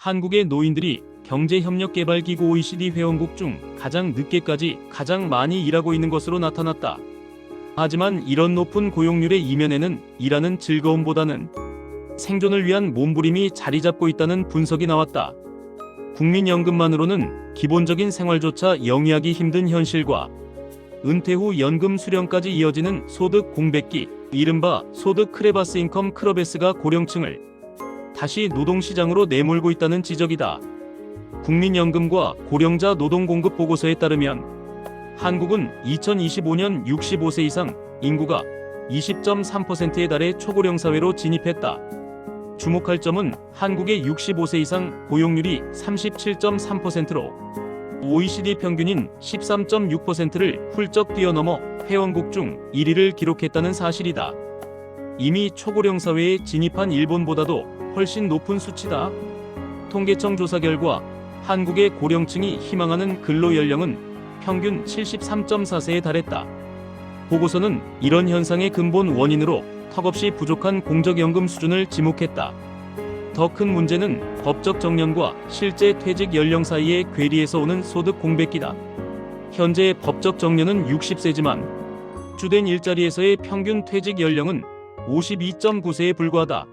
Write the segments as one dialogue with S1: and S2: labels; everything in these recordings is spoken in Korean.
S1: 한국의 노인들이 경제협력개발기구 OECD 회원국 중 가장 늦게까지 가장 많이 일하고 있는 것으로 나타났다. 하지만 이런 높은 고용률의 이면에는 일하는 즐거움보다는 생존을 위한 몸부림이 자리 잡고 있다는 분석이 나왔다. 국민연금만으로는 기본적인 생활조차 영위하기 힘든 현실과 은퇴 후 연금 수령까지 이어지는 소득 공백기, 이른바 소득 크레바스 인컴 크러베스가 고령층을 다시 노동시장으로 내몰고 있다는 지적이다. 국민연금과 고령자 노동공급 보고서에 따르면 한국은 2025년 65세 이상 인구가 20.3%에 달해 초고령 사회로 진입했다. 주목할 점은 한국의 65세 이상 고용률이 37.3%로 OECD 평균인 13.6%를 훌쩍 뛰어넘어 회원국 중 1위를 기록했다는 사실이다. 이미 초고령 사회에 진입한 일본보다도 훨씬 높은 수치다. 통계청 조사 결과 한국의 고령층이 희망하는 근로 연령은 평균 73.4세에 달했다. 보고서는 이런 현상의 근본 원인으로 턱없이 부족한 공적연금 수준을 지목했다. 더 큰 문제는 법적 정년과 실제 퇴직 연령 사이의 괴리에서 오는 소득 공백기다. 현재 법적 정년은 60세지만 주된 일자리에서의 평균 퇴직 연령은 52.9세에 불과하다.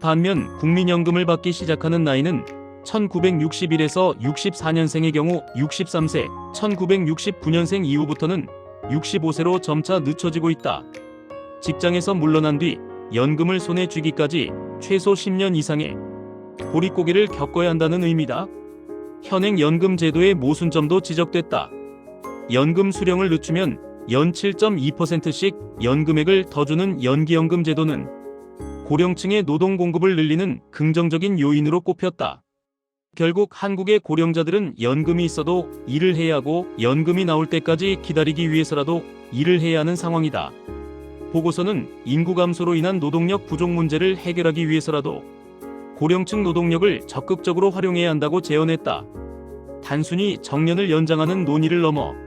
S1: 반면 국민연금을 받기 시작하는 나이는 1961에서 64년생의 경우 63세, 1969년생 이후부터는 65세로 점차 늦춰지고 있다. 직장에서 물러난 뒤 연금을 손에 쥐기까지 최소 10년 이상의 보릿고개를 겪어야 한다는 의미다. 현행 연금 제도의 모순점도 지적됐다. 연금 수령을 늦추면 연 7.2%씩 연금액을 더 주는 연기연금 제도는 고령층의 노동 공급을 늘리는 긍정적인 요인으로 꼽혔다. 결국 한국의 고령자들은 연금이 있어도 일을 해야 하고 연금이 나올 때까지 기다리기 위해서라도 일을 해야 하는 상황이다. 보고서는 인구 감소로 인한 노동력 부족 문제를 해결하기 위해서라도 고령층 노동력을 적극적으로 활용해야 한다고 제언했다. 단순히 정년을 연장하는 논의를 넘어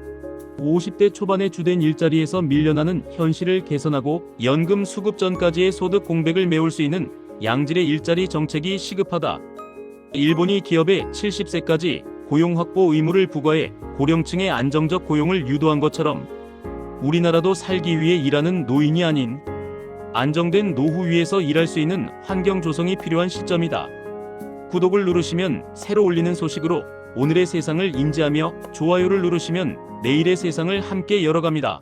S1: 50대 초반의 주된 일자리에서 밀려나는 현실을 개선하고 연금 수급 전까지의 소득 공백을 메울 수 있는 양질의 일자리 정책이 시급하다. 일본이 기업에 70세까지 고용 확보 의무를 부과해 고령층의 안정적 고용을 유도한 것처럼 우리나라도 살기 위해 일하는 노인이 아닌 안정된 노후 위에서 일할 수 있는 환경 조성이 필요한 시점이다. 구독을 누르시면 새로 올리는 소식으로 오늘의 세상을 인지하며 좋아요를 누르시면 내일의 세상을 함께 열어갑니다.